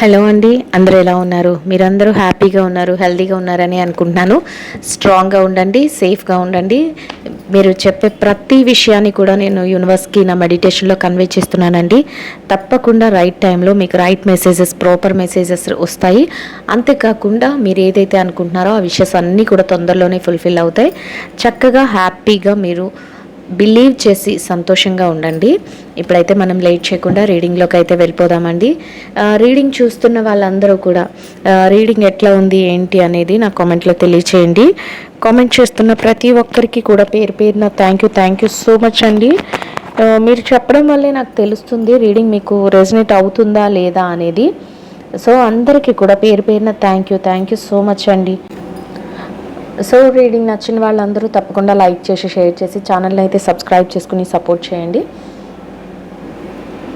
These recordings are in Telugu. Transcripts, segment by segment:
హలో అండి అందరూ ఎలా ఉన్నారు? మీరందరూ హ్యాపీగా ఉన్నారు హెల్తీగా ఉన్నారని అనుకుంటున్నాను. స్ట్రాంగ్గా ఉండండి సేఫ్గా ఉండండి. మీరు చెప్పే ప్రతి విషయాన్ని కూడా నేను యూనివర్స్కి నా మెడిటేషన్లో కన్వే చేస్తున్నానండి. తప్పకుండా రైట్ టైంలో మీకు రైట్ మెసేజెస్ ప్రాపర్ మెసేజెస్ వస్తాయి. అంతేకాకుండా మీరు ఏదైతే అనుకుంటున్నారో ఆ విషయస్ అన్నీ కూడా తొందరలోనే ఫుల్ఫిల్ అవుతాయి. చక్కగా హ్యాపీగా మీరు బిలీవ్ చేసి సంతోషంగా ఉండండి. ఇప్పుడైతే మనం లేట్ చేయకుండా రీడింగ్లోకి అయితే వెళ్ళిపోదామండి. రీడింగ్ చూస్తున్న వాళ్ళందరూ కూడా రీడింగ్ ఎట్లా ఉంది ఏంటి అనేది నా కామెంట్లో తెలియచేయండి. కామెంట్ చేస్తున్న ప్రతి ఒక్కరికి కూడా పేరు పేరున thank you thank you so much అండి. మీరు చెప్పడం వల్లే నాకు తెలుస్తుంది రీడింగ్ మీకు రెజనేట్ అవుతుందా లేదా అనేది. సో అందరికీ కూడా పేరు పేరున thank you thank you so much అండి. సో రీడింగ్ నచ్చిన వాళ్ళందరూ తప్పకుండా లైక్ చేసి షేర్ చేసి ఛానల్ని అయితే సబ్స్క్రైబ్ చేసుకుని సపోర్ట్ చేయండి.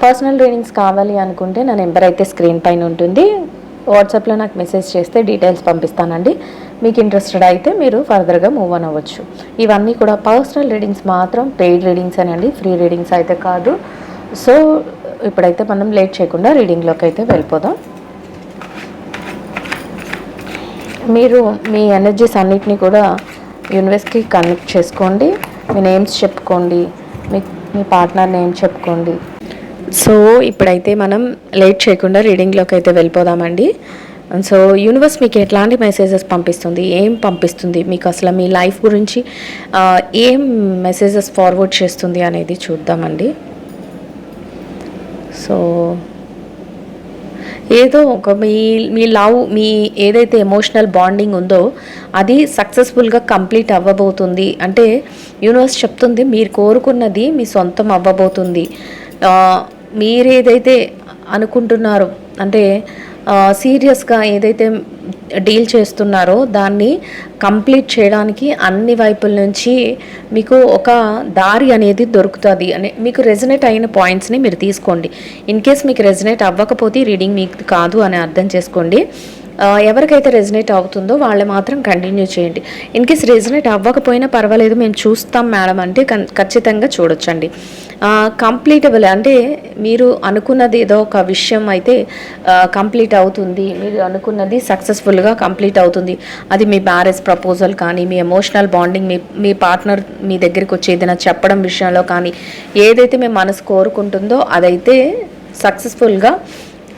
పర్సనల్ రీడింగ్స్ కావాలి అనుకుంటే నా నెంబర్ అయితే స్క్రీన్ పైన ఉంటుంది. వాట్సాప్లో నాకు మెసేజ్ చేస్తే డీటెయిల్స్ పంపిస్తానండి. మీకు ఇంట్రెస్టెడ్ అయితే మీరు ఫర్దర్గా మూవ్ ఆన్ అవ్వచ్చు. ఇవన్నీ కూడా పర్సనల్ రీడింగ్స్ మాత్రం పెయిడ్ రీడింగ్స్ అనండి. ఫ్రీ రీడింగ్స్ అయితే కాదు. సో ఇప్పుడైతే మనం లేట్ చేయకుండా రీడింగ్లోకి అయితే వెళ్ళిపోదాం. మీరు మీ ఎనర్జీస్ అన్నిటిని కూడా యూనివర్స్కి కనెక్ట్ చేసుకోండి. మీ నేమ్స్ చెప్పుకోండి. మీ మీ పార్ట్నర్ నేమ్ చెప్పుకోండి. సో ఇప్పుడైతే మనం లేట్ చేయకుండా రీడింగ్లోకి అయితే వెళ్ళిపోదామండి. సో యూనివర్స్ మీకు ఎట్లాంటి మెసేజెస్ పంపిస్తుంది? ఏం పంపిస్తుంది? మీకు అసలు మీ లైఫ్ గురించి ఏం మెసేజెస్ ఫార్వర్డ్ చేస్తుంది అనేది చూద్దామండి. సో ఏదో ఒక మీ మీ లవ్ మీ ఏదైతే ఎమోషనల్ బాండింగ్ ఉందో అది సక్సెస్ఫుల్గా కంప్లీట్ అవ్వబోతుంది. అంటే యూనివర్స్ చెప్తుంది మీరు కోరుకున్నది మీ సొంతం అవ్వబోతుంది. మీరేదైతే అనుకుంటున్నారో అంటే సీరియస్గా ఏదైతే డీల్ చేస్తున్నారో దాన్ని కంప్లీట్ చేయడానికి అన్ని వైపుల నుంచి మీకు ఒక దారి అనేది దొరుకుతుంది. అని మీకు రెజనేట్ అయిన పాయింట్స్ని మీరు తీసుకోండి. ఇన్ కేస్ మీకు రెజనేట్ అవ్వకపోతే రీడింగ్ మీకు కాదు అని అర్థం చేసుకోండి. ఎవరికైతే రెజనేట్ అవుతుందో వాళ్ళు మాత్రం కంటిన్యూ చేయండి. ఇన్ కేస్ రెజనేట్ అవ్వకపోయినా పర్వాలేదు మేము చూస్తాం మేడం అంటే కన్- ఖచ్చితంగా చూడొచ్చండి. కంప్లీటబుల్ అంటే మీరు అనుకున్నది ఏదో ఒక విషయం అయితే కంప్లీట్ అవుతుంది. మీరు అనుకున్నది సక్సెస్ఫుల్గా కంప్లీట్ అవుతుంది. అది మీ మ్యారేజ్ ప్రపోజల్ కానీ మీ ఎమోషనల్ బాండింగ్ మీ మీ పార్ట్నర్ మీ దగ్గరికి వచ్చి ఏదైనా చెప్పడం విషయంలో కానీ ఏదైతే మీ మనసు కోరుకుంటుందో అదైతే సక్సెస్ఫుల్గా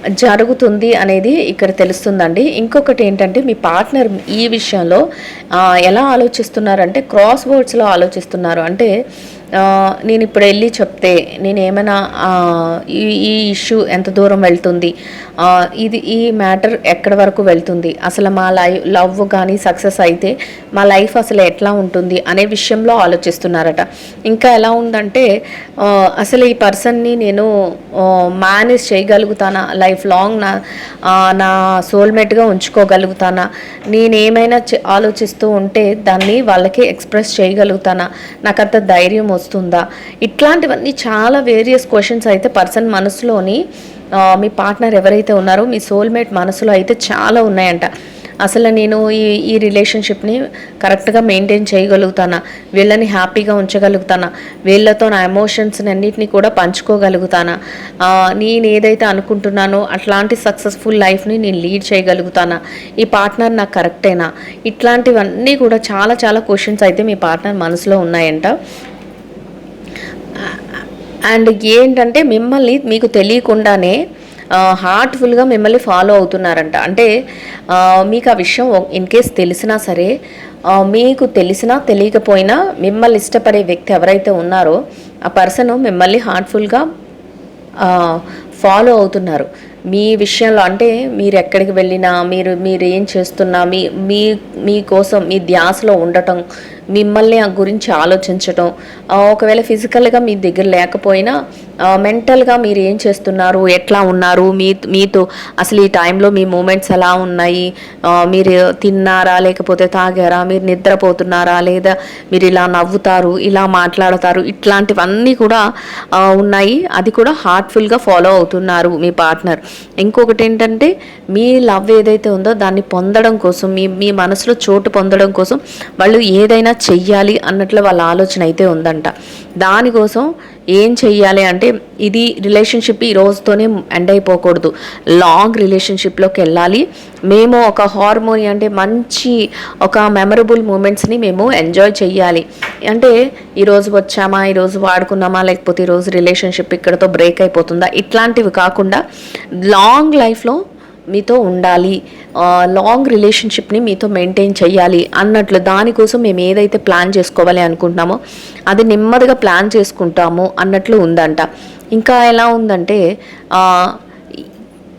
జరుగుతుంది అనేది ఇక్కడ తెలుస్తుందండి. ఇంకొకటి ఏంటంటే మీ పార్ట్నర్ ఈ విషయంలో ఎలా ఆలోచిస్తున్నారంటే క్రాస్ వర్డ్స్లో ఆలోచిస్తున్నారు. అంటే నేను ఇప్పుడు వెళ్ళి చెప్తే నేను ఏమైనా ఈ ఈ ఇష్యూ ఎంత దూరం వెళ్తుంది? ఇది ఈ మ్యాటర్ ఎక్కడి వరకు వెళ్తుంది? అసలు మా లైఫ్ లవ్ కానీ సక్సెస్ అయితే మా లైఫ్ అసలు ఎట్లా ఉంటుంది అనే విషయంలో ఆలోచిస్తున్నారట. ఇంకా ఎలా ఉందంటే అసలు ఈ పర్సన్ని నేను మేనేజ్ చేయగలుగుతానా? లైఫ్ లాంగ్ నా నా సోల్మేట్గా ఉంచుకోగలుగుతానా? నేను ఏమైనా ఆలోచిస్తూ ఉంటే దాన్ని వాళ్ళకి ఎక్స్ప్రెస్ చేయగలుగుతానా? నాకు అంత ధైర్యం వస్తుందా? ఇట్లాంటివన్నీ చాలా వేరియస్ క్వశ్చన్స్ అయితే పర్సన్ మనసులోని మీ పార్ట్నర్ ఎవరైతే ఉన్నారో మీ సోల్మేట్ మనసులో అయితే చాలా ఉన్నాయంట. అసలు నేను ఈ ఈ రిలేషన్షిప్ని కరెక్ట్గా మెయింటైన్ చేయగలుగుతానా? వీళ్ళని హ్యాపీగా ఉంచగలుగుతానా? వీళ్ళతో నా ఎమోషన్స్ని అన్నిటిని కూడా పంచుకోగలుగుతానా? నేను ఏదైతే అనుకుంటున్నానో అట్లాంటి సక్సెస్ఫుల్ లైఫ్ని నేను లీడ్ చేయగలుగుతానా? ఈ పార్ట్నర్ నాకు కరెక్టేనా ఇట్లాంటివన్నీ కూడా చాలా చాలా క్వశ్చన్స్ అయితే మీ పార్ట్నర్ మనసులో ఉన్నాయంట. అండ్ ఏంటంటే మిమ్మల్ని మీకు తెలియకుండానే హార్ట్ఫుల్గా మిమ్మల్ని ఫాలో అవుతున్నారంట. అంటే మీకు ఆ విషయం ఇన్ కేస్ తెలిసినా సరే మీకు తెలిసినా తెలియకపోయినా మిమ్మల్ని ఇష్టపడే వ్యక్తి ఎవరైతే ఉన్నారో ఆ పర్సన్ మిమ్మల్ని హార్ట్ఫుల్గా ఫాలో అవుతున్నారు. మీ విషయంలో అంటే మీరు ఎక్కడికి వెళ్ళినా మీరు మీరు ఏం చేస్తున్నా మీ మీ మీకోసం మీ ధ్యాసలో ఉండటం మిమ్మల్ని ఆ గురించి ఆలోచించటం ఒకవేళ ఫిజికల్గా మీ దగ్గర లేకపోయినా మెంటల్గా మీరు ఏం చేస్తున్నారు? ఎట్లా ఉన్నారు? మీ మీతో అసలు ఈ టైంలో మీ మూమెంట్స్ ఎలా ఉన్నాయి? మీరు తిన్నారా? లేకపోతే తాగారా? మీరు నిద్రపోతున్నారా? లేదా మీరు ఇలా నవ్వుతారు ఇలా మాట్లాడతారు? ఇట్లాంటివన్నీ కూడా ఉన్నాయి. అది కూడా హార్ట్ఫుల్గా ఫాలో అవుతున్నారు మీ పార్ట్నర్ ఇంకొకటి ఏంటంటే మీ లవ్ ఏదైతే ఉందో దాన్ని పొందడం కోసం మీ మీ మనసులో చోటు పొందడం కోసం వాళ్ళు ఏదైనా చెయ్యాలి అన్నట్లు వాళ్ళ ఆలోచన అయితే ఉందంట. దానికోసం ఏం చెయ్యాలి అంటే ఇది రిలేషన్షిప్ ఈ రోజుతోనే ఎండ్ అయిపోకూడదు. లాంగ్ రిలేషన్షిప్లోకి వెళ్ళాలి. మేము ఒక హార్మోని అంటే మంచి ఒక మెమరబుల్ మూమెంట్స్ని మేము ఎంజాయ్ చెయ్యాలి. అంటే ఈరోజు వచ్చామా ఈరోజు వాడుకున్నామా లేకపోతే ఈరోజు రిలేషన్షిప్ ఇక్కడతో బ్రేక్ అయిపోతుందా? ఇట్లాంటివి కాకుండా లాంగ్ లైఫ్లో మీతో ఉండాలి లాంగ్ రిలేషన్షిప్ని మీతో మెయింటైన్ చేయాలి అన్నట్లు దానికోసం మేము ఏదైతే ప్లాన్ చేసుకోవాలి అనుకుంటున్నామో అది నెమ్మదిగా ప్లాన్ చేసుకుంటాము అన్నట్లు ఉందంట. ఇంకా ఎలా ఉందంటే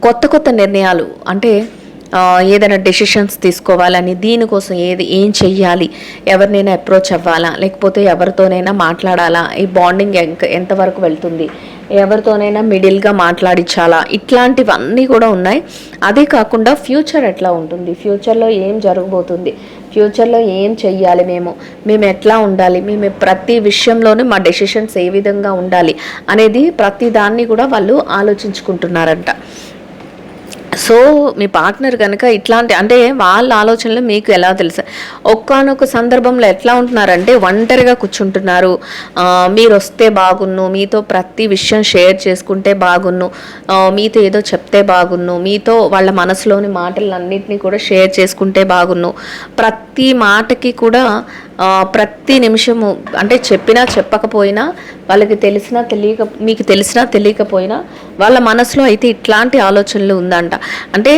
కొత్త కొత్త నిర్ణయాలు అంటే ఏదైనా డెసిషన్స్ తీసుకోవాలని దీనికోసం ఏది ఏం చెయ్యాలి ఎవరినైనా అప్రోచ్ అవ్వాలా లేకపోతే ఎవరితోనైనా మాట్లాడాలా ఈ బాండింగ్ ఎంతవరకు వెళ్తుంది ఎవరితోనైనా మిడిల్గా మాట్లాడించాలా ఇట్లాంటివన్నీ కూడా ఉన్నాయి. అదే కాకుండా ఫ్యూచర్ ఎట్లా ఉంటుంది? ఫ్యూచర్లో ఏం జరగబోతుంది? ఫ్యూచర్లో ఏం చెయ్యాలి మేము? మేము ఎట్లా ఉండాలి? మేము ప్రతి విషయంలోనూ మా డెసిషన్స్ ఏ విధంగా ఉండాలి? అనేది ప్రతి దాన్ని కూడా వాళ్ళు ఆలోచించుకుంటున్నారంట. సో మీ పార్ట్నర్ కనుక ఇట్లాంటి అంటే వాళ్ళ ఆలోచనలు మీకు ఎలా తెలుసు? ఒక్కనొక సందర్భంలో ఎట్లా ఉంటున్నారంటే ఒంటరిగా కూర్చుంటున్నారు. మీరు వస్తే బాగున్ను మీతో ప్రతి విషయం షేర్ చేసుకుంటే బాగున్ను మీతో ఏదో చెప్తే బాగున్ను మీతో వాళ్ళ మనసులోని మాటలన్నింటినీ కూడా షేర్ చేసుకుంటే బాగున్ను. ప్రతి మాటకి కూడా ప్రతి నిమిషము అంటే చెప్పినా చెప్పకపోయినా వాళ్ళకి తెలిసినా తెలియక మీకు తెలిసినా తెలియకపోయినా వాళ్ళ మనసులో అయితే ఇట్లాంటి ఆలోచనలు ఉందంట. అంటే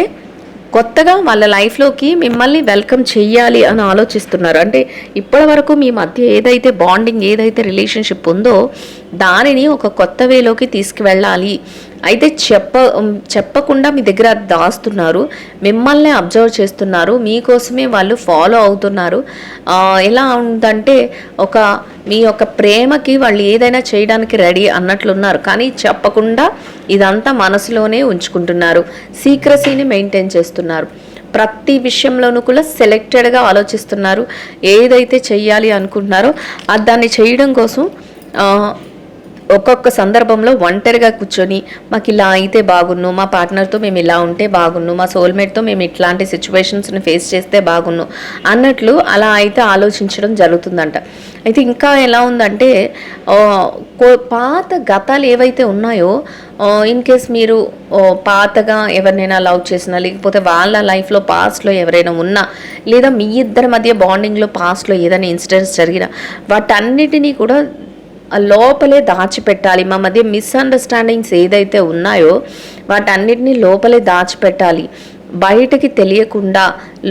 కొత్తగా వాళ్ళ లైఫ్లోకి మిమ్మల్ని వెల్కమ్ చెయ్యాలి అని ఆలోచిస్తున్నారు. అంటే ఇప్పటి వరకు మీ మధ్య ఏదైతే బాండింగ్ ఏదైతే రిలేషన్షిప్ ఉందో దానిని ఒక కొత్త వేలోకి తీసుకువెళ్ళాలి. అయితే చెప్ప చెప్పకుండా మీ దగ్గర దాస్తున్నారు. మిమ్మల్ని అబ్జర్వ్ చేస్తున్నారు. మీకోసమే వాళ్ళు ఫాలో అవుతున్నారు. ఎలా ఉందంటే ఒక మీ యొక్క ప్రేమకి వాళ్ళు ఏదైనా చేయడానికి రెడీ అన్నట్లున్నారు. కానీ చెప్పకుండా ఇదంతా మనసులోనే ఉంచుకుంటున్నారు. సీక్రసీని మెయింటైన్ చేస్తున్నారు. ప్రతి విషయంలోనూ కూడా సెలెక్టెడ్గా ఆలోచిస్తున్నారు. ఏదైతే చెయ్యాలి అనుకుంటున్నారో అది దాన్ని చేయడం కోసం ఒక్కొక్క సందర్భంలో ఒంటరిగా కూర్చొని మాకు ఇలా అయితే బాగున్ను మా పార్ట్నర్తో మేము ఇలా ఉంటే బాగున్ను మా సోల్మేట్తో మేము ఇట్లాంటి సిచ్యువేషన్స్ని ఫేస్ చేస్తే బాగున్ను అన్నట్లు అలా అయితే ఆలోచించడం జరుగుతుందంట. అయితే ఇంకా ఎలా ఉందంటే కో- పాత గతాలు ఏవైతే ఉన్నాయో ఇన్ కేస్ మీరు పాతగా ఎవరినైనా లవ్ చేసినా లేకపోతే వాళ్ళ లైఫ్లో పాస్ట్లో ఎవరైనా ఉన్నా లేదా మీ ఇద్దరి మధ్య బాండింగ్లో పాస్ట్లో ఏదైనా ఇన్సిడెంట్స్ జరిగినా వాటన్నిటినీ కూడా లోపలే దాచిపెట్టాలి. మా మధ్య మిస్అండర్స్టాండింగ్స్ ఏదైతే ఉన్నాయో వాటన్నిటిని లోపలే దాచిపెట్టాలి. బయటకి తెలియకుండా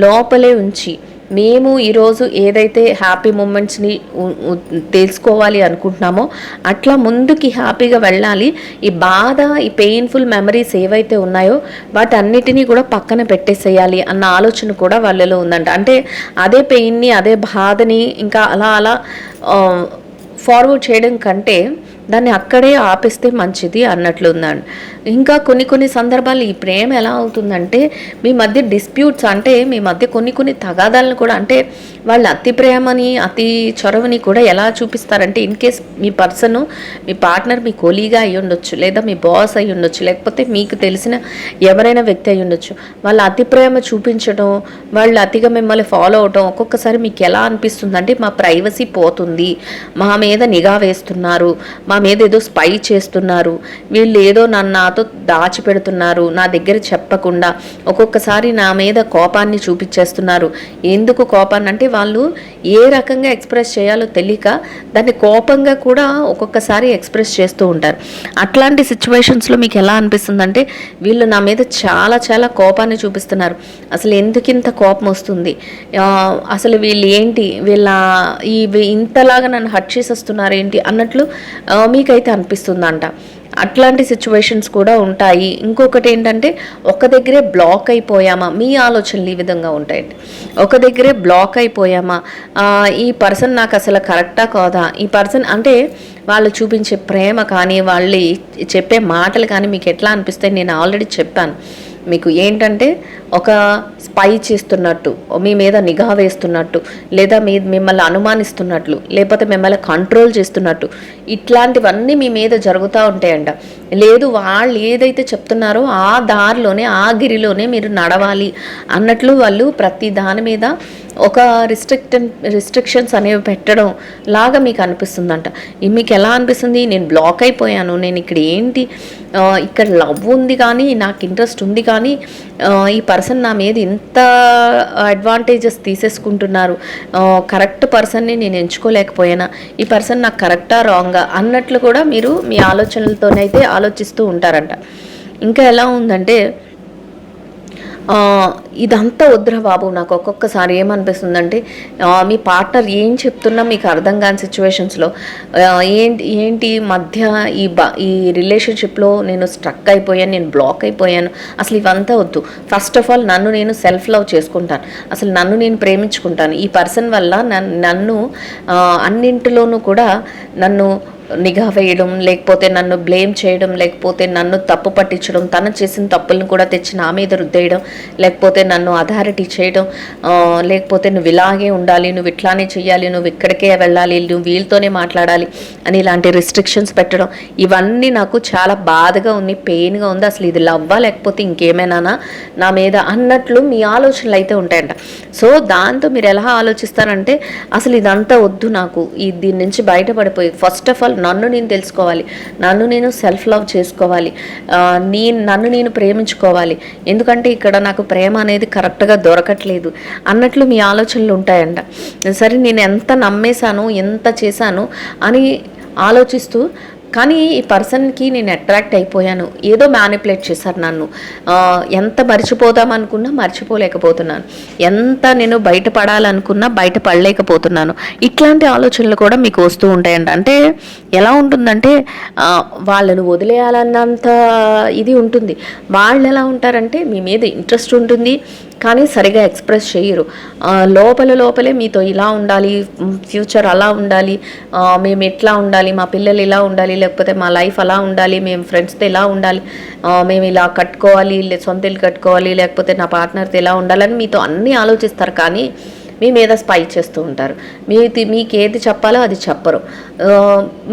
లోపలే ఉంచి మేము ఈరోజు ఏదైతే హ్యాపీ మూమెంట్స్ని తెలుసుకోవాలి అనుకుంటున్నామో అట్లా ముందుకి హ్యాపీగా వెళ్ళాలి. ఈ బాధ ఈ పెయిన్ఫుల్ మెమరీస్ ఏవైతే ఉన్నాయో వాటన్నిటినీ కూడా పక్కన పెట్టేసేయాలి అన్న ఆలోచన కూడా వాళ్ళలో ఉందంట. అంటే అదే పెయిన్ని అదే బాధని ఇంకా అలా అలా ఫార్వర్డ్ చేయడం కంటే దాన్ని అక్కడే ఆపేస్తే మంచిది అన్నట్లుందండి ఇంకా కొన్ని కొన్ని సందర్భాలు ఈ ప్రేమ ఎలా అవుతుందంటే మీ మధ్య డిస్ప్యూట్స్ అంటే మీ మధ్య కొన్ని కొన్ని తగాదాలను కూడా అంటే వాళ్ళు అతి ప్రేమని అతి చొరవని కూడా ఎలా చూపిస్తారంటే ఇన్ కేస్ మీ పర్సన్ మీ పార్ట్నర్ మీ కొలీగా అయి ఉండొచ్చు లేదా మీ బాస్ అయి ఉండొచ్చు లేకపోతే మీకు తెలిసిన ఎవరైనా వ్యక్తి అయి ఉండొచ్చు. వాళ్ళ అతి ప్రేమ చూపించడం వాళ్ళు అతిగా మిమ్మల్ని ఫాలో అవడం ఒక్కొక్కసారి మీకు ఎలా అనిపిస్తుంది అంటే మా ప్రైవసీ పోతుంది మా మీద నిఘా వేస్తున్నారు మా మీద ఏదో స్పై చేస్తున్నారు. వీళ్ళు ఏదో నన్ను నాతో దాచిపెడుతున్నారు. నా దగ్గర చెప్పకుండా ఒక్కొక్కసారి నా మీద కోపాన్ని చూపించేస్తున్నారు. ఎందుకు కోపాన్ని అంటే వాళ్ళు ఏ రకంగా ఎక్స్ప్రెస్ చేయాలో తెలియక దాన్ని కోపంగా కూడా ఒక్కొక్కసారి ఎక్స్ప్రెస్ చేస్తూ ఉంటారు. అట్లాంటి సిచ్యువేషన్స్లో మీకు ఎలా అనిపిస్తుంది అంటే వీళ్ళు నా మీద చాలా చాలా కోపాన్ని చూపిస్తున్నారు. అసలు ఎందుకు ఇంత కోపం వస్తుంది? అసలు వీళ్ళు ఏంటి వీళ్ళ ఈ ఇంతలాగా నన్ను హట్ చేసేస్తున్నారు ఏంటి అన్నట్లు మీకైతే అనిపిస్తుందంట. అట్లాంటి సిచ్యువేషన్స్ కూడా ఉంటాయి. ఇంకొకటి ఏంటంటే ఒక దగ్గరే బ్లాక్ అయిపోయామా? మీ ఆలోచనలు ఈ విధంగా ఉంటాయండి ఒక దగ్గరే బ్లాక్ అయిపోయామా? ఈ పర్సన్ నాకు అసలు కరెక్టా కాదా? ఈ పర్సన్ అంటే వాళ్ళు చూపించే ప్రేమ కానీ వాళ్ళు చెప్పే మాటలు కానీ మీకు ఎట్లా అనిపిస్తాయి? నేను ఆల్రెడీ చెప్పాను. మీకు ఏంటంటే ఒక స్పై చేస్తున్నట్టు మీ మీద నిఘా వేస్తున్నట్టు లేదా మీ మిమ్మల్ని అనుమానిస్తున్నట్లు లేకపోతే మిమ్మల్ని కంట్రోల్ చేస్తున్నట్టు ఇట్లాంటివన్నీ మీ మీద జరుగుతూ ఉంటాయంట. లేదు వాళ్ళు ఏదైతే చెప్తున్నారో ఆ దారిలోనే ఆ గిరిలోనే మీరు నడవాలి అన్నట్లు వాళ్ళు ప్రతి దాని మీద ఒక రిస్ట్రిక్ట్ రిస్ట్రిక్షన్స్ అనేవి పెట్టడం లాగా మీకు అనిపిస్తుందంట. ఇది మీకు ఎలా అనిపిస్తుంది? నేను బ్లాక్ అయిపోయాను. నేను ఇక్కడ ఏంటి? ఇక్కడ లవ్ ఉంది కానీ నాకు ఇంట్రెస్ట్ ఉంది కానీ ఈ పర్సన్ నా మీద ఇంత అడ్వాంటేజెస్ తీసేసుకుంటున్నారు. కరెక్ట్ పర్సన్ని నేను ఎంచుకోలేకపోయానా? ఈ పర్సన్ నాకు కరెక్టా రాంగా అన్నట్లు కూడా మీరు మీ ఆలోచనలతోనైతే ఆలోచిస్తూ ఉంటారంట. ఇంకా ఎలా ఉందంటే ఇదంతా వద్దురా బాబు నాకు ఒక్కొక్కసారి ఏమనిపిస్తుందంటే మీ పార్ట్నర్ ఏం చెప్తున్నా మీకు అర్థం కాని సిచ్యువేషన్స్లో ఏంటి ఏంటి మధ్య ఈ బ ఈ రిలేషన్షిప్లో నేను స్ట్రక్ అయిపోయాను నేను బ్లాక్ అయిపోయాను అసలు ఇవంతా వద్దు. ఫస్ట్ ఆఫ్ ఆల్ నన్ను నేను సెల్ఫ్ లవ్ చేసుకుంటాను. అసలు నన్ను నేను ప్రేమించుకుంటాను. ఈ పర్సన్ వల్ల నన్ను నన్ను అన్నింటిలోనూ కూడా నన్ను నిఘా వేయడం లేకపోతే నన్ను బ్లేమ్ చేయడం లేకపోతే నన్ను తప్పు పట్టించడం తను చేసిన తప్పులను కూడా తెచ్చి నా మీద రుద్దేయడం లేకపోతే నన్ను అథారిటీ చేయడం లేకపోతే నువ్వు ఇలాగే ఉండాలి నువ్వు ఇట్లానే చేయాలి నువ్వు ఇక్కడికే వెళ్ళాలి నువ్వు వీళ్ళతోనే మాట్లాడాలి అని ఇలాంటి రిస్ట్రిక్షన్స్ పెట్టడం ఇవన్నీ నాకు చాలా బాధగా ఉంది పెయిన్గా ఉంది. అసలు ఇది లవ్వా లేకపోతే ఇంకేమైనా నా మీద అన్నట్లు మీ ఆలోచనలు అయితే ఉంటాయంట. సో దాంతో మీరు ఎలా ఆలోచిస్తారంటే అసలు ఇదంతా వద్దు నాకు. ఈ దీని నుంచి బయటపడిపోయి ఫస్ట్ ఆఫ్ ఆల్ నన్ను నేను తెలుసుకోవాలి నన్ను నేను సెల్ఫ్ లవ్ చేసుకోవాలి నేను నన్ను నేను ప్రేమించుకోవాలి. ఎందుకంటే ఇక్కడ నాకు ప్రేమ అనేది కరెక్ట్గా దొరకట్లేదు అన్నట్లు మీ ఆలోచనలు ఉంటాయంట. సరే నేను ఎంత నమ్మేశాను ఎంత చేశాను అని ఆలోచిస్తూ కానీ ఈ పర్సన్కి నేను అట్రాక్ట్ అయిపోయాను. ఏదో మ్యానిపులేట్ చేశారు నన్ను. ఎంత మర్చిపోదాం అనుకున్నా మర్చిపోలేకపోతున్నాను. ఎంత నేను బయటపడాలనుకున్నా బయటపడలేకపోతున్నాను. ఇట్లాంటి ఆలోచనలు కూడా మీకు వస్తూ ఉంటాయండి అంటే ఎలా ఉంటుందంటే వాళ్ళను వదిలేయాలన్నంత ఇది ఉంటుంది. వాళ్ళు ఎలా ఉంటారంటే మీ మీద ఇంట్రెస్ట్ ఉంటుంది. కానీ సరిగా ఎక్స్ప్రెస్ చేయరు. లోపల లోపలే మీతో ఇలా ఉండాలి ఫ్యూచర్ అలా ఉండాలి మేము ఎట్లా ఉండాలి మా పిల్లలు ఇలా ఉండాలి లేకపోతే మా లైఫ్ అలా ఉండాలి మేము ఫ్రెండ్స్తో ఇలా ఉండాలి మేము ఇలా కట్టుకోవాలి లే- సొంత ఇల్లు కట్టుకోవాలి లేకపోతే నా పార్ట్నర్తో ఇలా ఉండాలని మీతో అన్నీ ఆలోచిస్తారు. కానీ మీ మీద స్పై చేస్తూ ఉంటారు. మీ మీకు ఏది చెప్పాలో అది చెప్పరు.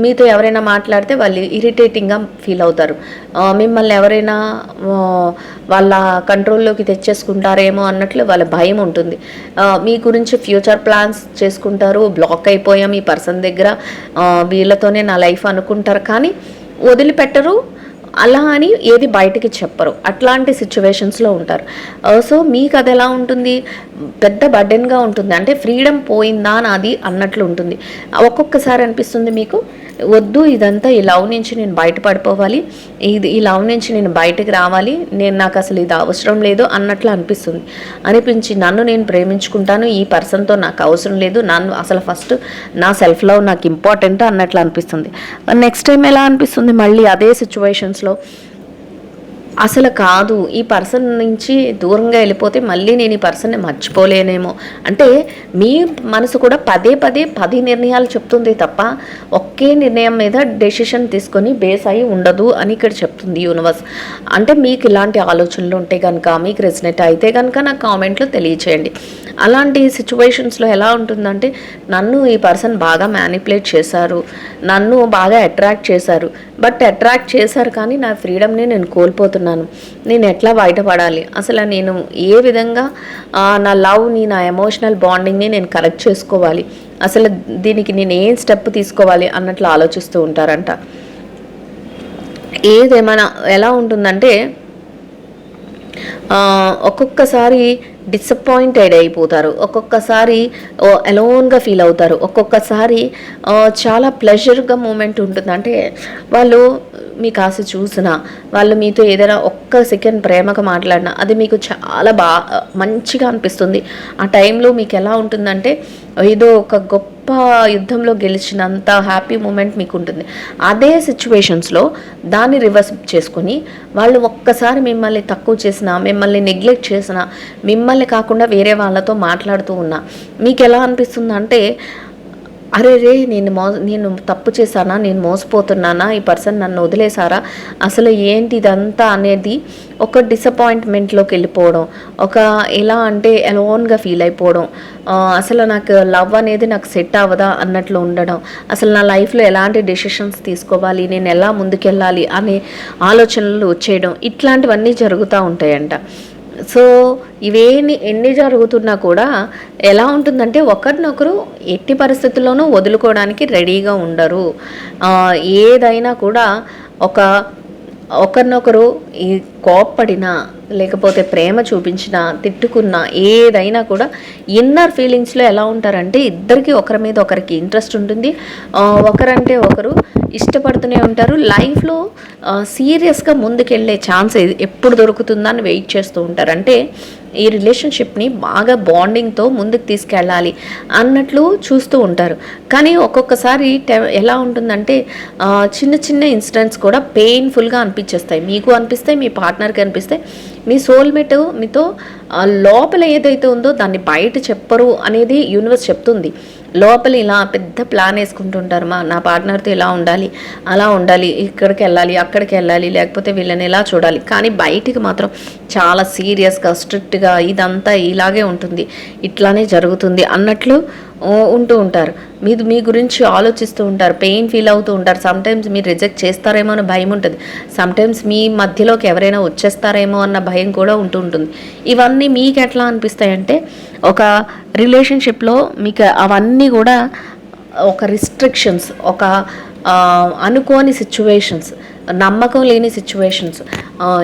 మీతో ఎవరైనా మాట్లాడితే వాళ్ళు ఇరిటేటింగ్గా ఫీల్ అవుతారు. మిమ్మల్ని ఎవరైనా వాళ్ళ కంట్రోల్లోకి తెచ్చేసుకుంటారేమో అన్నట్లు వాళ్ళ భయం ఉంటుంది. మీ గురించి ఫ్యూచర్ ప్లాన్స్ చేసుకుంటారు బ్లాక్ అయిపోయాం ఈ పర్సన్ దగ్గర. వీళ్ళతోనే నా లైఫ్ అనుకుంటారు. కానీ వదిలిపెట్టరు. అలా అని ఏది బయటికి చెప్పరు. అట్లాంటి సిచ్యువేషన్స్లో ఉంటారు. సో మీకు అది ఎలా ఉంటుంది? పెద్ద బర్డెన్గా ఉంటుంది. అంటే ఫ్రీడమ్ పోయిందా నాది అన్నట్లు ఉంటుంది. ఒక్కొక్కసారి అనిపిస్తుంది మీకు? వద్దు ఇదంతా ఈ లవ్ నుంచి నేను బయటపడిపోవాలి. ఇది ఈ లవ్ నుంచి నేను బయటకు రావాలి. నేను నాకు అసలు ఇది అవసరం లేదు అన్నట్లు అనిపిస్తుంది. అనిపించి నన్ను నేను ప్రేమించుకుంటాను. ఈ పర్సన్తో నాకు అవసరం లేదు. నన్ను అసలు ఫస్ట్ నా సెల్ఫ్ లవ్ నాకు ఇంపార్టెంట్ అన్నట్లు అనిపిస్తుంది. నెక్స్ట్ టైం ఎలా అనిపిస్తుంది? మళ్ళీ అదే సిచ్యువేషన్స్లో అసలు కాదు. ఈ పర్సన్ నుంచి దూరంగా వెళ్ళిపోతే మళ్ళీ నేను ఈ పర్సన్ని మర్చిపోలేనేమో. అంటే మీ మనసు కూడా పదే పదే పది నిర్ణయాలు చెప్తుంది తప్ప ఒకే నిర్ణయం మీద డెసిషన్ తీసుకొని బేస్ అయి ఉండదు అని ఇక్కడ చెప్తుంది యూనివర్స్. అంటే మీకు ఇలాంటి ఆలోచనలు ఉంటే కనుక మీకు రెసినేట్ అయితే కనుక నాకు కామెంట్లో తెలియచేయండి. అలాంటి సిచ్యువేషన్స్లో ఎలా ఉంటుందంటే నన్ను ఈ పర్సన్ బాగా మ్యానిపులేట్ చేశారు నన్ను బాగా అట్రాక్ట్ చేశారు బట్ అట్రాక్ట్ చేశారు కానీ నా ఫ్రీడమ్ని నేను కోల్పోతున్నాను. నేను ఎట్లా బయటపడాలి? అసలు నేను ఏ విధంగా నా లవ్ని నా ఎమోషనల్ బాండింగ్ని నేను కరెక్ట్ చేసుకోవాలి? అసలు దీనికి నేను ఏం స్టెప్ తీసుకోవాలి అన్నట్లు ఆలోచిస్తూ ఉంటారంట. ఏదేమైనా ఎలా ఉంటుందంటే ఒక్కొక్కసారి డిసప్పాయింటెడ్ అయిపోతారు. ఒక్కొక్కసారి అలోన్గా ఫీల్ అవుతారు. ఒక్కొక్కసారి చాలా ప్లెజర్గా మూమెంట్ ఉంటుంది. అంటే వాళ్ళు మీ కాస్త చూసినా వాళ్ళు మీతో ఏదైనా ఒక్క సెకండ్ ప్రేమగా మాట్లాడినా అది మీకు చాలా బా మంచిగా అనిపిస్తుంది. ఆ టైంలో మీకు ఎలా ఉంటుందంటే ఏదో ఒక గొప్ప యుద్ధంలో గెలిచినంత హ్యాపీ మూమెంట్ మీకు ఉంటుంది అదే సిచ్యువేషన్స్లో దాన్ని రివర్స్ చేసుకొని వాళ్ళు ఒక్కసారి మిమ్మల్ని తక్కువ చేసిన మిమ్మల్ని నెగ్లెక్ట్ చేసినా మిమ్మల్ని కాకుండా వేరే వాళ్ళతో మాట్లాడుతూ ఉన్నా మీకు ఎలా అనిపిస్తుంది అంటే అరే రే నేను మో నేను తప్పు చేశానా? నేను మోసపోతున్నానా? ఈ పర్సన్ నన్ను వదిలేశారా? అసలు ఏంటి ఇదంతా అనేది ఒక డిసప్పాయింట్మెంట్లోకి వెళ్ళిపోవడం ఒక ఎలా అంటే ఎలోన్గా ఫీల్ అయిపోవడం అసలు నాకు లవ్ అనేది నాకు సెట్ అవ్వదా అన్నట్లు ఉండడం అసలు నా లైఫ్లో ఎలాంటి డెసిషన్స్ తీసుకోవాలి నేను ఎలా ముందుకెళ్ళాలి అనే ఆలోచనలు వచ్చేయడం ఇట్లాంటివన్నీ జరుగుతూ ఉంటాయంట. సో ఇవేమి ఎన్ని జరుగుతున్నా కూడా ఎలా ఉంటుందంటే ఒకరినొకరు ఎట్టి పరిస్థితుల్లోనూ వదులుకోవడానికి రెడీగా ఉండరు. ఏదైనా కూడా ఒక ఒకరినొకరు ఈ కోప్పడినా లేకపోతే ప్రేమ చూపించినా తిట్టుకున్నా ఏదైనా కూడా ఇన్నర్ ఫీలింగ్స్లో ఎలా ఉంటారంటే ఇద్దరికి ఒకరి మీద ఒకరికి ఇంట్రెస్ట్ ఉంటుంది. ఒకరంటే ఒకరు ఇష్టపడుతూనే ఉంటారు. లైఫ్లో సీరియస్గా ముందుకెళ్ళే ఛాన్స్ ఎప్పుడు దొరుకుతుందా అని వెయిట్ చేస్తూ ఉంటారు. అంటే ఈ రిలేషన్షిప్ని బాగా బాండింగ్తో ముందుకు తీసుకెళ్ళాలి అన్నట్లు చూస్తూ ఉంటారు. కానీ ఒక్కొక్కసారి టె- ఎలా ఉంటుందంటే చిన్న చిన్న ఇన్సిడెంట్స్ కూడా పెయిన్ఫుల్గా అనిపించేస్తాయి. మీకు అనిపిస్తాయి మీ పార్ట్నర్కి అనిపిస్తాయి మీ సోల్మేట్ మీతో లోపల ఏదైతే ఉందో దాన్ని బయట చెప్పరు అనేది యూనివర్స్ చెప్తుంది. లోపల ఇలా పెద్ద ప్లాన్ వేసుకుంటుంటారు మా నా పార్ట్నర్తో ఇలా ఉండాలి అలా ఉండాలి ఇక్కడికి వెళ్ళాలి అక్కడికి వెళ్ళాలి లేకపోతే వీళ్ళని ఎలా చూడాలి. కానీ బయటికి మాత్రం చాలా సీరియస్గా స్ట్రిక్ట్గా ఇదంతా ఇలాగే ఉంటుంది ఇట్లానే జరుగుతుంది అన్నట్లు ఉంటూ ఉంటారు. మీరు మీ గురించి ఆలోచిస్తూ ఉంటారు పెయిన్ ఫీల్ అవుతూ ఉంటారు. సమ్టైమ్స్ మీరు రిజెక్ట్ చేస్తారేమో అన్న భయం ఉంటుంది. సమ్టైమ్స్ మీ మధ్యలోకి ఎవరైనా వచ్చేస్తారేమో అన్న భయం కూడా ఉంటూ ఉంటుంది. ఇవన్నీ మీకు ఎట్లా అనిపిస్తాయంటే ఒక రిలేషన్షిప్లో మీకు అవన్నీ కూడా ఒక రిస్ట్రిక్షన్స్ ఒక అనుకోని సిచ్యువేషన్స్ నమ్మకం లేని సిచ్యువేషన్స్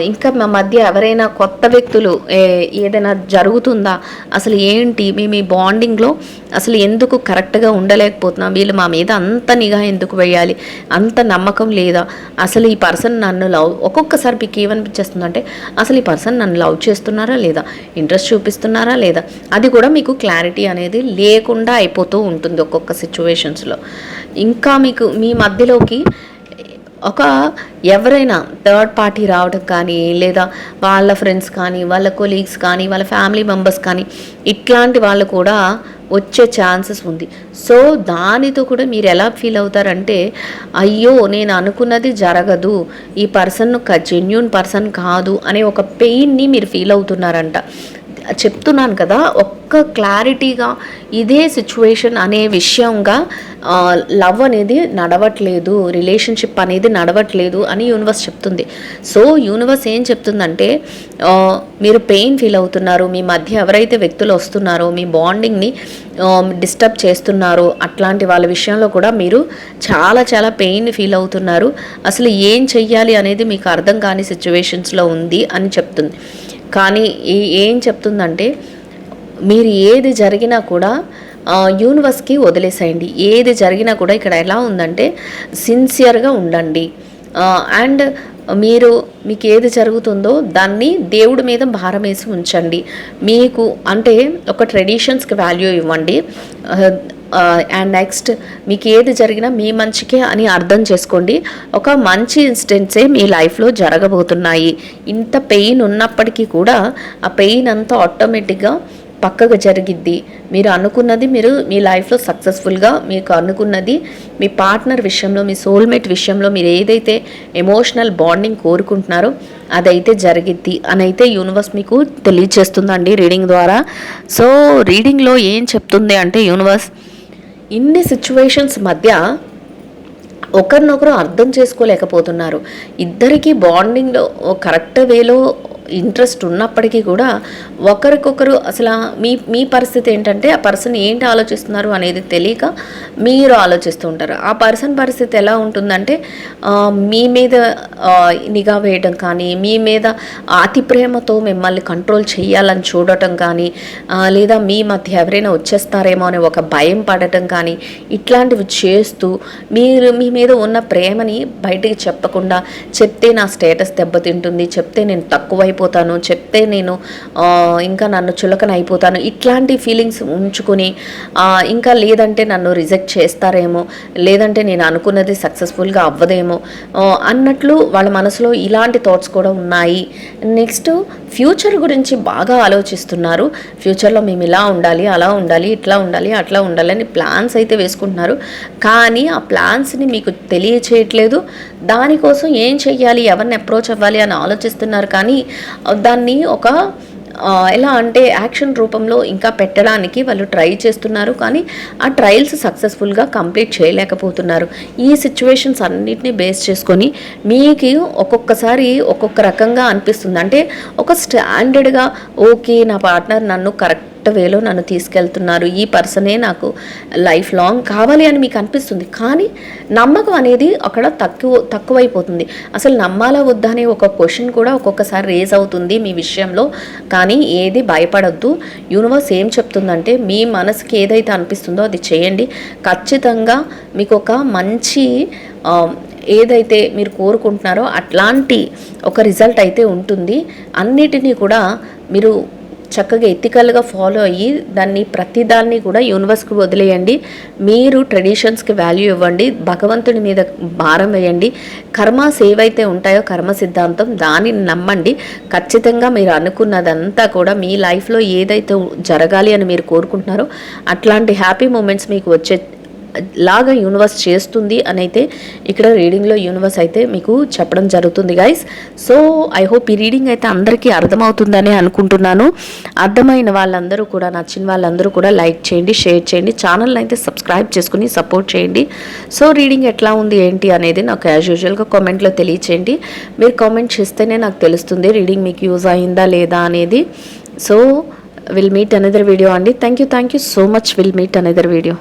ఇంకా మా మధ్య ఎవరైనా కొత్త వ్యక్తులు ఏ- ఏదైనా జరుగుతుందా? అసలు ఏంటి? మేము ఈ బాండింగ్లో అసలు ఎందుకు కరెక్ట్గా ఉండలేకపోతున్నాం? వీళ్ళు మా మీద అంత నిఘా ఎందుకు వేయాలి? అంత నమ్మకం లేదా? అసలు ఈ పర్సన్ నన్ను లవ్ ఒక్కొక్కసారి మీకు ఏమనిపించేస్తుందంటే అసలు ఈ పర్సన్ నన్ను లవ్ చేస్తున్నారా లేదా? ఇంట్రెస్ట్ చూపిస్తున్నారా లేదా? అది కూడా మీకు క్లారిటీ అనేది లేకుండా అయిపోతూ ఉంటుంది ఒక్కొక్క సిచ్యువేషన్స్లో ఇంకా మీకు మీ మధ్యలోకి ఒక ఎవరైనా థర్డ్ పార్టీ రావడం కానీ లేదా వాళ్ళ ఫ్రెండ్స్ కానీ వాళ్ళ కొలీగ్స్ కానీ వాళ్ళ ఫ్యామిలీ మెంబర్స్ కానీ ఇట్లాంటి వాళ్ళు కూడా వచ్చే ఛాన్సెస్ ఉంది. సో దానితో కూడా మీరు ఎలా ఫీల్ అవుతారంటే అయ్యో నేను అనుకున్నది జరగదు. ఈ పర్సన్ జెన్యున్ పర్సన్ కాదు అనే ఒక పెయిన్ని మీరు ఫీల్ అవుతున్నారంట. చెప్తున్నాను కదా ఒక్క క్లారిటీగా ఇదే సిచ్యువేషన్ అనే విషయంగా లవ్ అనేది నడవట్లేదు రిలేషన్షిప్ అనేది నడవట్లేదు అని యూనివర్స్ చెప్తుంది. సో యూనివర్స్ ఏం చెప్తుందంటే మీరు పెయిన్ ఫీల్ అవుతున్నారు మీ మధ్య ఎవరైతే వ్యక్తులు వస్తున్నారో మీ బాండింగ్ని డిస్టర్బ్ చేస్తున్నారో అట్లాంటి వాళ్ళ విషయంలో కూడా మీరు చాలా చాలా పెయిన్ ఫీల్ అవుతున్నారు. అసలు ఏం చెయ్యాలి అనేది మీకు అర్థం కాని సిచ్యువేషన్స్లో ఉంది అని చెప్తుంది. కానీ ఏం చెప్తుందంటే మీరు ఏది జరిగినా కూడా యూనివర్స్కి వదిలేసేయండి. ఏది జరిగినా కూడా ఇక్కడ ఎలా ఉందంటే సిన్సియర్గా ఉండండి. అండ్ మీరు మీకు ఏది జరుగుతుందో దాన్ని దేవుడి మీద భారం వేసి ఉంచండి. మీకు అంటే ఒక ట్రెడిషన్స్కి వాల్యూ ఇవ్వండి. అండ్ నెక్స్ట్ మీకు ఏది జరిగినా మీ మంచికే అని అర్థం చేసుకోండి. ఒక మంచి ఇన్సిడెంట్సే మీ లైఫ్లో జరగబోతున్నాయి. ఇంత పెయిన్ ఉన్నప్పటికీ కూడా ఆ పెయిన్ అంతా ఆటోమేటిక్గా పక్కకు జరిగిద్ది. మీరు అనుకున్నది మీరు మీ లైఫ్లో సక్సెస్ఫుల్గా మీకు అనుకున్నది మీ పార్ట్నర్ విషయంలో మీ సోల్మేట్ విషయంలో మీరు ఏదైతే ఎమోషనల్ బాండింగ్ కోరుకుంటున్నారో అదైతే జరిగిద్ది. అని అయితే యూనివర్స్ మీకు తెలియచేస్తుందండి రీడింగ్ ద్వారా. సో రీడింగ్లో ఏం చెప్తుంది అంటే యూనివర్స్ ఇన్ని సిచ్యువేషన్స్ మధ్య ఒకరినొకరు అర్థం చేసుకోలేకపోతున్నారు. ఇద్దరికీ బాండింగ్లో కరెక్ట్ వేలో ఇంట్రెస్ట్ ఉన్నప్పటికీ కూడా ఒకరికొకరు అసలు మీ మీ పరిస్థితి ఏంటంటే ఆ పర్సన్ ఏంటి ఆలోచిస్తున్నారు అనేది తెలియక మీరు ఆలోచిస్తూ ఉంటారు. ఆ పర్సన్ పరిస్థితి ఎలా ఉంటుందంటే మీ మీద నిఘా వేయడం కానీ మీ మీద అతి ప్రేమతో మిమ్మల్ని కంట్రోల్ చేయాలని చూడటం కానీ లేదా మీ మధ్య ఎవరైనా వచ్చేస్తారేమో అనే ఒక భయం పడటం కానీ ఇట్లాంటివి చేస్తూ మీరు మీ మీద ఉన్న ప్రేమని బయటికి చెప్పకుండా చెప్తే నా స్టేటస్ దెబ్బతింటుంది చెప్తే నేను తక్కువైపోతాను చెప్తే నేను ఇంకా నన్ను చులకన అయిపోతాను. ఇట్లాంటి ఫీలింగ్స్ ఉంచుకొని ఇంకా లేదంటే నన్ను రిజెక్ట్ చేస్తారేమో లేదంటే నేను అనుకున్నది సక్సెస్ఫుల్గా అవ్వదేమో అన్నట్లు వాళ్ళ మనసులో ఇలాంటి థాట్స్ కూడా ఉన్నాయి. నెక్స్ట్ ఫ్యూచర్ గురించి బాగా ఆలోచిస్తున్నారు. ఫ్యూచర్లో మేము ఇలా ఉండాలి అలా ఉండాలి ఇట్లా ఉండాలి అట్లా ఉండాలి అని ప్లాన్స్ అయితే వేసుకుంటున్నారు. కానీ ఆ ప్లాన్స్ని మీకు తెలియచేయట్లేదు. దానికోసం ఏం చెయ్యాలి ఎవరిని అప్రోచ్ అవ్వాలి అని ఆలోచిస్తున్నారు. కానీ దాన్ని ఒక ఎలా అంటే యాక్షన్ రూపంలో ఇంకా పెట్టడానికి వాళ్ళు ట్రై చేస్తున్నారు. కానీ ఆ ట్రయల్స్ సక్సెస్ఫుల్గా కంప్లీట్ చేయలేకపోతున్నారు. ఈ సిచ్యువేషన్స్ అన్నిటిని బేస్ చేసుకొని మీకు ఒక్కొక్కసారి ఒక్కొక్క రకంగా అనిపిస్తుంది. అంటే ఒక స్టాండర్డ్గా ఓకే నా పార్ట్నర్ నన్ను కరెక్ట్ వేలో నన్ను తీసుకెళ్తున్నారు. ఈ పర్సనే నాకు లైఫ్ లాంగ్ కావాలి అని మీకు అనిపిస్తుంది. కానీ నమ్మకం అనేది అక్కడ తక్కువ తక్కువైపోతుంది. అసలు నమ్మాలా వద్దా అనే ఒక క్వశ్చన్ కూడా ఒక్కొక్కసారి రేజ్ అవుతుంది మీ విషయంలో. కానీ ఏది భయపడద్దు. యూనివర్స్ ఏం చెప్తుందంటే మీ మనసుకి ఏదైతే అనిపిస్తుందో అది చేయండి. ఖచ్చితంగా మీకు ఒక మంచి ఏదైతే మీరు కోరుకుంటున్నారో అట్లాంటి ఒక రిజల్ట్ అయితే ఉంటుంది. అన్నిటినీ కూడా మీరు చక్కగా ఎథికల్గా ఫాలో అయ్యి దాన్ని ప్రతిదాన్ని కూడా యూనివర్స్కి వదిలేయండి. మీరు ట్రెడిషన్స్కి వాల్యూ ఇవ్వండి. భగవంతుడి మీద భారం వేయండి. కర్మస్ ఏవైతే ఉంటాయో కర్మ సిద్ధాంతం దానిని నమ్మండి. ఖచ్చితంగా మీరు అనుకున్నదంతా కూడా మీ లైఫ్లో ఏదైతే జరగాలి అని మీరు కోరుకుంటున్నారో అట్లాంటి హ్యాపీ మూమెంట్స్ మీకు వచ్చే లాగా యూనివర్స్ చేస్తుంది అని అయితే ఇక్కడ రీడింగ్లో యూనివర్స్ అయితే మీకు చెప్పడం జరుగుతుంది గైస్ సో ఐ హోప్ ఈ రీడింగ్ అయితే అందరికీ అర్థమవుతుందని అనుకుంటున్నాను. అర్థమైన వాళ్ళందరూ కూడా నచ్చిన వాళ్ళందరూ కూడా లైక్ చేయండి షేర్ చేయండి ఛానల్ అయితే సబ్స్క్రైబ్ చేసుకుని సపోర్ట్ చేయండి. సో రీడింగ్ ఎట్లా ఉంది ఏంటి అనేది నాకు యాజ్ యూజువల్గా కామెంట్లో తెలియచేయండి. మీరు కామెంట్ చేస్తేనే నాకు తెలుస్తుంది రీడింగ్ మీకు యూజ్ అయిందా లేదా అనేది. So will meet another video అండి. Thank you thank you so much will meet another video